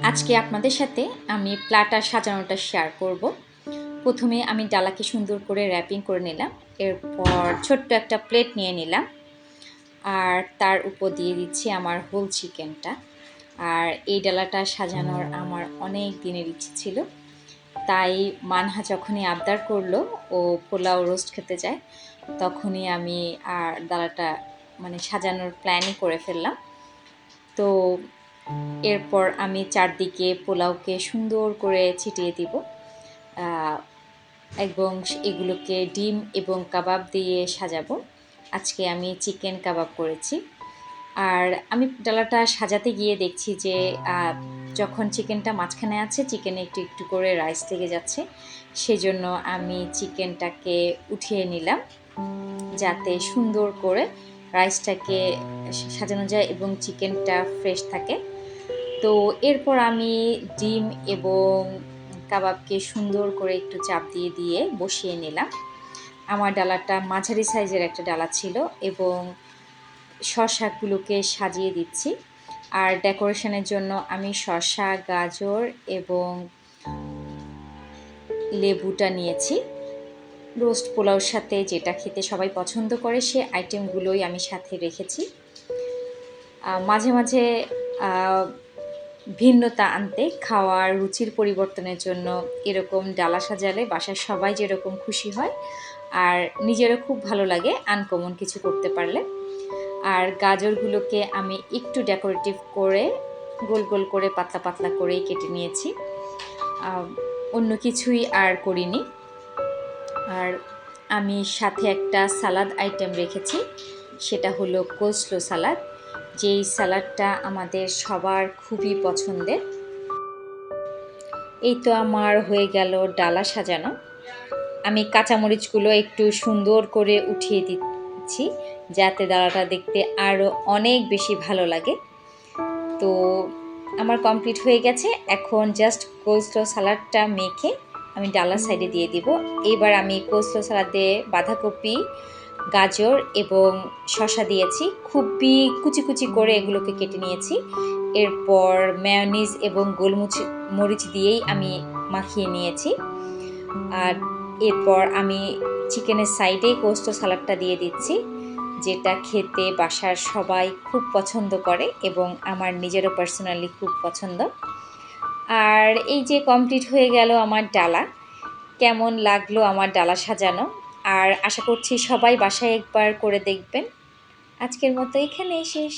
আজকে আপনাদের সাথে আমি প্লাটার সাজানোটা শেয়ার করব। প্রথমে আমি ডালাকে সুন্দর করে র্যাপিং করে নিলাম, এরপর ছোট্ট একটা প্লেট নিয়ে নিলাম, আর তার উপর দিয়ে দিচ্ছি আমার হোল চিকেনটা আর এই ডালাটা সাজানোর আমার অনেক দিনের ইচ্ছে ছিল, তাই মানহা যখনই আবদার করল ও পোলাও রোস্ট খেতে যায়, তখনই আমি আর ডালাটা মানে সাজানোর প্ল্যানই করে ফেললাম। তো এরপর আমি চারদিকে পোলাওকে সুন্দর করে ছিটিয়ে দিব। এবং এগুলোকে ডিম এবং কাবাব দিয়ে সাজাবো। আজকে আমি চিকেন কাবাব করেছি। আর আমি ডালাটা সাজাতে গিয়ে দেখছি যে যখন চিকেনটা মাঝখানে আছে, চিকেনে একটু একটু করে রাইস লেগে যাচ্ছে। সেজন্য আমি চিকেনটাকে উঠিয়ে নিলাম, যাতে সুন্দর করে রাইসটাকে সাজানো যায় এবং চিকেনটা ফ্রেশ থাকে। তো এরপর আমি ডিম এবং কাবাবকে সুন্দর করে একটু চাপ দিয়ে দিয়ে বসিয়ে নিলাম। আমার ডালাটা মাঝারি সাইজের একটা ডালা ছিল এবং শশাগুলোকে সাজিয়ে দিচ্ছি। আর ডেকোরেশনের জন্য আমি শসা গাজর এবং লেবুটা নিয়েছি। রোস্ট পোলাওর সাথে যেটা খেতে সবাই পছন্দ করে সে আইটেমগুলোই আমি সাথে রেখেছি। মাঝে মাঝে ভিন্নতা আনতে, খাওয়ার রুচির পরিবর্তনের জন্য এরকম ডালা সাজালে বাসার সবাই যেরকম খুশি হয়, আর নিজেরও খুব ভালো লাগে আনকমন কিছু করতে পারলে। আর গাজরগুলোকে আমি একটু ডেকোরেটিভ করে, গোল গোল করে, পাতলা পাতলা করেই কেটে নিয়েছি। অন্য কিছুই আর করিনি। আর আমি সাথে একটা সালাদ আইটেম রেখেছি, সেটা হলো কোসলো সালাদ যেই স্যালাডটা আমাদের সবার খুবই পছন্দের। এই তো আমার হয়ে গেল ডালা সাজানো। আমি কাঁচামরিচগুলো একটু সুন্দর করে উঠিয়ে দিচ্ছি, যাতে ডালাটা দেখতে আরও অনেক বেশি ভালো লাগে। তো আমার কমপ্লিট হয়ে গেছে। এখন জাস্ট কোসলো সালাডটা মেখে আমি ডালার সাইডে দিয়ে দিব। এবার আমি কোসলো সালাদে বাঁধাকপি গাজর এবং শসা দিয়েছি। খুবই কুচি কুচি করে এগুলোকে কেটে নিয়েছি। এরপর মেয়নিজ এবং গোলমরিচ, মরিচ দিয়েই আমি মাখিয়ে নিয়েছি। আর এরপর আমি চিকেনের সাইডে কোস্টো সালাডটা দিয়ে দিচ্ছি, যেটা খেতে বাসার সবাই খুব পছন্দ করে এবং আমার নিজেরও পার্সোনালি খুব পছন্দ। আর এই যে কমপ্লিট হয়ে গেল আমার ডালা, কেমন লাগল আমার ডালা সাজানো? আর আশা করছি সবাই বাসায় একবার করে দেখবেন। আজকের মতো এখানেই শেষ।